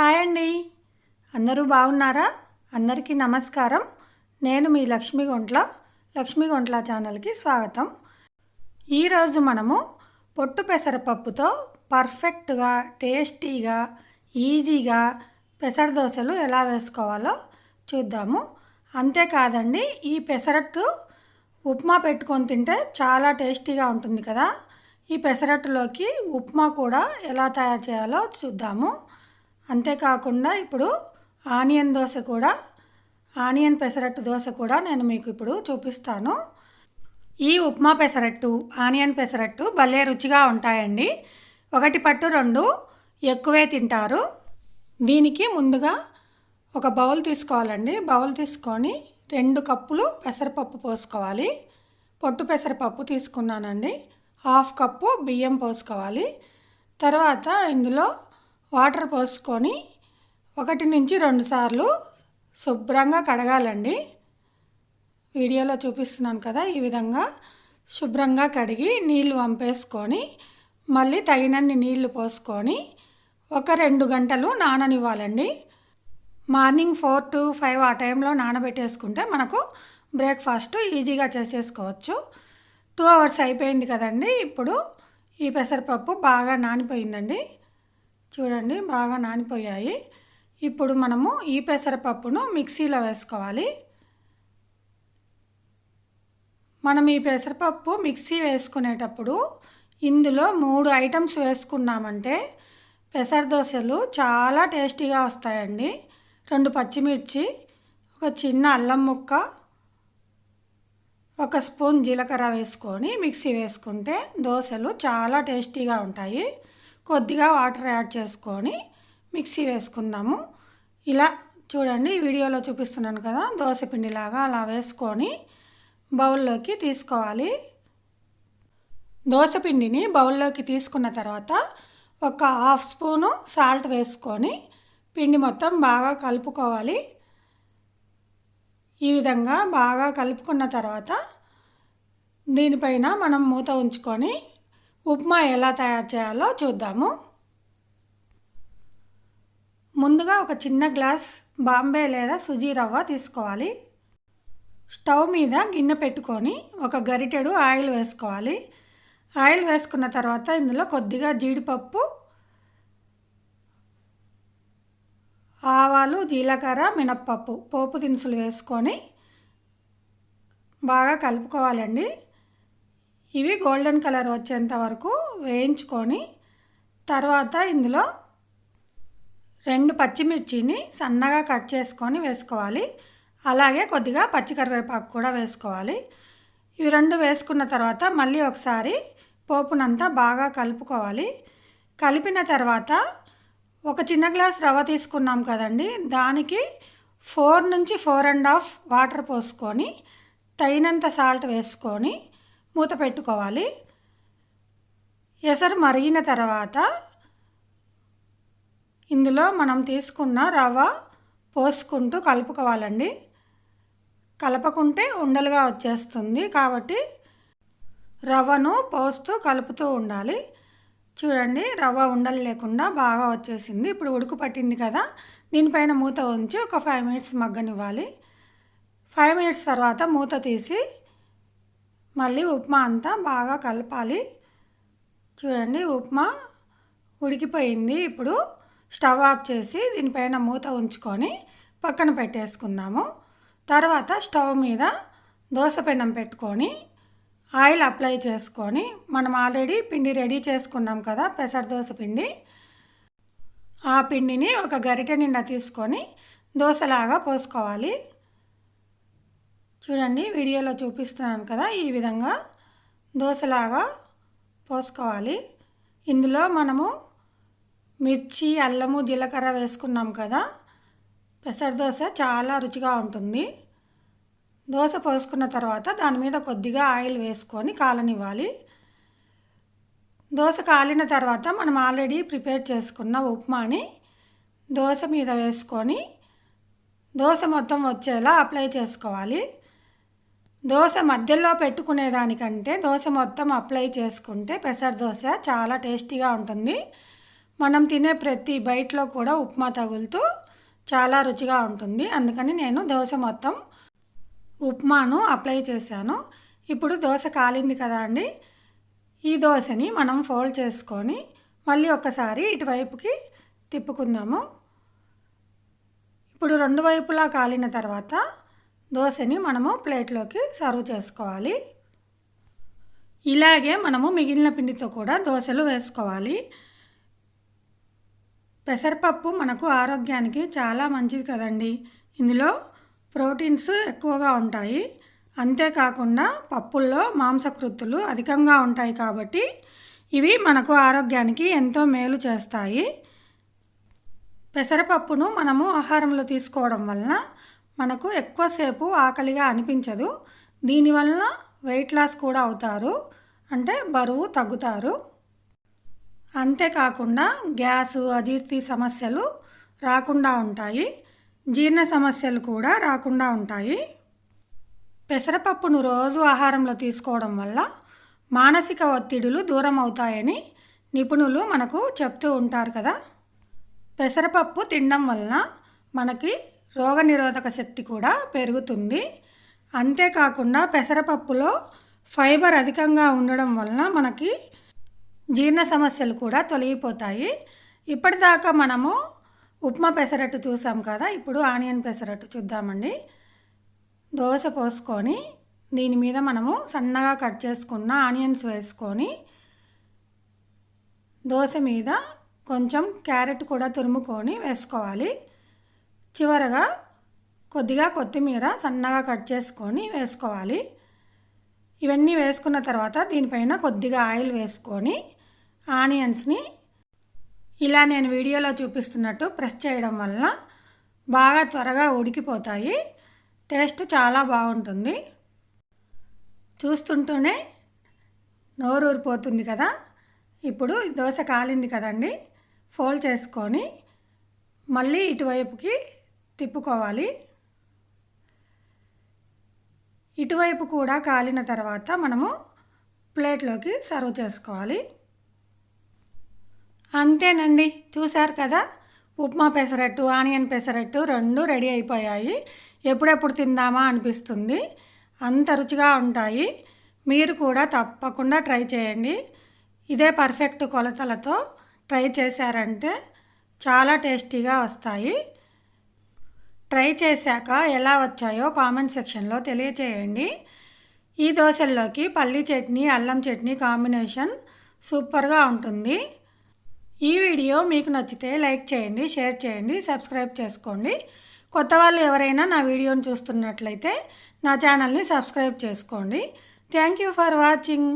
Hi అండి. అందరూ బాగున్నారా? అందరికీ నమస్కారం. నేను మీ లక్ష్మీ గుంట్ల గుంట్ల ఛానల్కి స్వాగతం. ఈరోజు మనము పొట్టు పెసరపప్పుతో పర్ఫెక్ట్గా టేస్టీగా ఈజీగా పెసర దోశలు ఎలా వేసుకోవాలో చూద్దాము. అంతేకాదండి ఈ పెసరట్టు ఉప్మా పెట్టుకొని తింటే చాలా టేస్టీగా ఉంటుంది కదా. ఈ పెసరట్టులోకి ఉప్మా కూడా ఎలా తయారు చేయాలో చూద్దాము. అంతేకాకుండా ఇప్పుడు ఆనియన్ దోశ కూడా ఆనియన్ పెసరట్టు దోశ కూడా నేను మీకు ఇప్పుడు చూపిస్తాను. ఈ ఉప్మా పెసరట్టు ఆనియన్ పెసరట్టు భలే రుచిగా ఉంటాయండి. ఒకటి పట్టు రెండు ఎక్కువే తింటారు. దీనికి ముందుగా ఒక బౌల్ తీసుకోవాలండి. బౌల్ తీసుకొని రెండు కప్పులు పెసరపప్పు పోసుకోవాలి. పొట్టు పెసరపప్పు తీసుకున్నానండి. హాఫ్ కప్పు బియ్యం పోసుకోవాలి. తర్వాత ఇందులో వాటర్ పోసుకొని ఒకటి నుంచి రెండు సార్లు శుభ్రంగా కడగాలండి. వీడియోలో చూపిస్తున్నాను కదా ఈ విధంగా శుభ్రంగా కడిగి నీళ్ళు వంపేసుకొని మళ్ళీ తగినన్ని నీళ్ళు పోసుకొని ఒక రెండు గంటలు నాననివ్వాలండి. మార్నింగ్ ఫోర్ టు ఫైవ్ ఆ టైంలో నానబెట్టేసుకుంటే మనకు బ్రేక్ఫాస్ట్ ఈజీగా చేసేసుకోవచ్చు. టూ అవర్స్ అయిపోయింది కదండి ఇప్పుడు ఈ పెసరపప్పు బాగా నానిపోయిందండి. చూడండి బాగా నానిపోయాయి. ఇప్పుడు మనము ఈ పెసరపప్పును మిక్సీలో వేసుకోవాలి. మనం ఈ పెసరపప్పు మిక్సీ వేసుకునేటప్పుడు ఇందులో మూడు ఐటమ్స్ వేసుకున్నామంటే పెసర దోశలు చాలా టేస్టీగా వస్తాయండి. రెండు పచ్చిమిర్చి ఒక చిన్న అల్లం ముక్క ఒక స్పూన్ జీలకర్ర వేసుకొని మిక్సీ వేసుకుంటే దోశలు చాలా టేస్టీగా ఉంటాయి. కొద్దిగా వాటర్ యాడ్ చేసుకొని మిక్సీ వేసుకుందాము. ఇలా చూడండి వీడియోలో చూపిస్తున్నాను కదా దోశ పిండిలాగా అలా వేసుకొని బౌల్లోకి తీసుకోవాలి. దోశ పిండిని బౌల్లోకి తీసుకున్న తర్వాత ఒక హాఫ్ స్పూను సాల్ట్ వేసుకొని పిండి మొత్తం బాగా కలుపుకోవాలి. ఈ విధంగా బాగా కలుపుకున్న తర్వాత దీనిపైన మనం మూత ఉంచుకొని ఉప్మా ఎలా తయారు చేయాలో చూద్దాము. ముందుగా ఒక చిన్న గ్లాస్ బాంబే లేదా సుజీ రవ్వ తీసుకోవాలి. స్టవ్ మీద గిన్నె పెట్టుకొని ఒక గరిటెడు ఆయిల్ వేసుకోవాలి. ఆయిల్ వేసుకున్న తర్వాత ఇందులో కొద్దిగా జీడిపప్పు ఆవాలు జీలకర్ర మినప్పప్పు పోపు దినుసులు వేసుకొని బాగా కలుపుకోవాలండి. ఇవి గోల్డెన్ కలర్ వచ్చేంత వరకు వేయించుకొని తర్వాత ఇందులో రెండు పచ్చిమిర్చిని సన్నగా కట్ చేసుకొని వేసుకోవాలి. అలాగే కొద్దిగా పచ్చికరివేపాకు కూడా వేసుకోవాలి. ఇవి రెండు వేసుకున్న తర్వాత మళ్ళీ ఒకసారి పోపునంతా బాగా కలుపుకోవాలి. కలిపిన తర్వాత ఒక చిన్న గ్లాస్ రవ్వ తీసుకున్నాం కదండి. దానికి ఫోర్ నుంచి ఫోర్ అండ్ హాఫ్ వాటర్ పోసుకొని తగినంత సాల్ట్ వేసుకొని మూత పెట్టుకోవాలి. ఎసరు మరిగిన తర్వాత ఇందులో మనం తీసుకున్న రవ్వ పోసుకుంటూ కలుపుకోవాలండి. కలపకుంటే ఉండలుగా వచ్చేస్తుంది కాబట్టి రవ్వను పోస్తూ కలుపుతూ ఉండాలి. చూడండి రవ్వ ఉండలు లేకుండా బాగా వచ్చేసింది. ఇప్పుడు ఉడుకు పట్టింది కదా దీనిపైన మూత ఉంచి ఒక ఫైవ్ మినిట్స్ మగ్గనివ్వాలి. ఫైవ్ మినిట్స్ తర్వాత మూత తీసి మళ్ళీ ఉప్మా అంతా బాగా కలపాలి. చూడండి ఉప్మా ఉడికిపోయింది. ఇప్పుడు స్టవ్ ఆఫ్ చేసి దీనిపైన మూత ఉంచుకొని పక్కన పెట్టేసుకుందాము. తర్వాత స్టవ్ మీద దోశ పెనం పెట్టుకొని ఆయిల్ అప్లై చేసుకొని మనం ఆల్రెడీ పిండి రెడీ చేసుకున్నాం కదా పెసర దోశ పిండి. ఆ పిండిని ఒక గరిటె నిండా తీసుకొని దోశలాగా పోసుకోవాలి. చూడండి వీడియోలో చూపిస్తున్నాను కదా ఈ విధంగా దోశలాగా పోసుకోవాలి. ఇందులో మనము మిర్చి అల్లము జీలకర్ర వేసుకున్నాం కదా. పెసర దోశ చాలా రుచిగా ఉంటుంది. దోశ పోసుకున్న తర్వాత దాని మీద కొద్దిగా ఆయిల్ వేసుకొని కాలనివ్వాలి. దోశ కాలిన తర్వాత మనం ఆల్రెడీ ప్రిపేర్ చేసుకున్న ఉప్మాని దోశ మీద వేసుకొని దోశ మొత్తం వచ్చేలా అప్లై చేసుకోవాలి. దోశ మధ్యలో పెట్టుకునేదానికంటే దోశ మొత్తం అప్లై చేసుకుంటే పెసర దోశ చాలా టేస్టీగా ఉంటుంది. మనం తినే ప్రతి బయటలో కూడా ఉప్మా తగులుతూ చాలా రుచిగా ఉంటుంది. అందుకని నేను దోశ మొత్తం ఉప్మాను అప్లై చేశాను. ఇప్పుడు దోశ కాలింది కదా అండి. ఈ దోశని మనం ఫోల్డ్ చేసుకొని మళ్ళీ ఒకసారి ఇటువైపుకి తిప్పుకుందాము. ఇప్పుడు రెండు వైపులా కాలిన తర్వాత దోశని మనము ప్లేట్లోకి సర్వ్ చేసుకోవాలి. ఇలాగే మనము మిగిలిన పిండితో కూడా దోశలు వేసుకోవాలి. పెసరపప్పు మనకు ఆరోగ్యానికి చాలా మంచిది కదండి. ఇందులో ప్రోటీన్స్ ఎక్కువగా ఉంటాయి. అంతేకాకుండా పప్పుల్లో మాంసకృత్తులు అధికంగా ఉంటాయి కాబట్టి ఇవి మనకు ఆరోగ్యానికి ఎంతో మేలు చేస్తాయి. పెసరపప్పును మనము ఆహారంలో తీసుకోవడం వలన మనకు ఎక్కువసేపు ఆకలిగా అనిపించదు. దీనివలన వెయిట్ లాస్ కూడా అవుతారు. అంటే బరువు తగ్గుతారు. అంతేకాకుండా గ్యాసు అజీర్తి సమస్యలు రాకుండా ఉంటాయి. జీర్ణ సమస్యలు కూడా రాకుండా ఉంటాయి. పెసరపప్పును రోజు ఆహారంలో తీసుకోవడం వల్ల మానసిక ఒత్తిడులు దూరం అవుతాయని నిపుణులు మనకు చెప్తూ ఉంటారు కదా. పెసరపప్పు తినడం వలన మనకి రోగనిరోధక శక్తి కూడా పెరుగుతుంది. అంతేకాకుండా పెసరపప్పులో ఫైబర్ అధికంగా ఉండడం వలన మనకి జీర్ణ సమస్యలు కూడా తొలగిపోతాయి. ఇప్పటిదాకా మనము ఉప్మా పెసరట్టు చూసాం కదా ఇప్పుడు ఆనియన్ పెసరట్టు చూద్దామండి. దోశ పోసుకొని దీని మీద మనము సన్నగా కట్ చేసుకున్న ఆనియన్స్ వేసుకొని దోశ మీద కొంచెం క్యారెట్ కూడా తురుముకొని వేసుకోవాలి. చివరగా కొద్దిగా కొత్తిమీర సన్నగా కట్ చేసుకొని వేసుకోవాలి. ఇవన్నీ వేసుకున్న తర్వాత దీనిపైన కొద్దిగా ఆయిల్ వేసుకొని ఆనియన్స్ని ఇలా నేను వీడియోలో చూపిస్తున్నట్టు ప్రెస్ చేయడం వలన బాగా త్వరగా ఉడికిపోతాయి. టేస్ట్ చాలా బాగుంటుంది. చూస్తుంటూనే నోరూరిపోతుంది కదా. ఇప్పుడు దోశ కాలింది కదండి. ఫోల్డ్ చేసుకొని మళ్ళీ ఇటువైపుకి తిప్పుకోవాలి. ఇటువైపు కూడా కాలిన తర్వాత మనము ప్లేట్లోకి సర్వ్ చేసుకోవాలి. అంతేనండి. చూశారు కదా? ఉప్మా పెసరట్టు ఆనియన్ పెసరట్టు రెండు రెడీ అయిపోయాయి. ఎప్పుడెప్పుడు తిందామా అనిపిస్తుంది. అంత రుచిగా ఉంటాయి. మీరు కూడా తప్పకుండా ట్రై చేయండి. ఇదే పర్ఫెక్ట్ కొలతలతో ట్రై చేశారంటే చాలా టేస్టీగా వస్తాయి. ట్రై చేశాక ఎలా వచ్చాయో కామెంట్ సెక్షన్లో తెలియచేయండి. ఈ దోశల్లోకి పల్లీ చట్నీ అల్లం చట్నీ కాంబినేషన్ సూపర్గా ఉంటుంది. ఈ వీడియో మీకు నచ్చితే లైక్ చేయండి షేర్ చేయండి సబ్స్క్రైబ్ చేసుకోండి. కొత్త వాళ్ళు ఎవరైనా నా వీడియోని చూస్తున్నట్లయితే నా ఛానల్ని సబ్స్క్రైబ్ చేసుకోండి. Thank you for watching.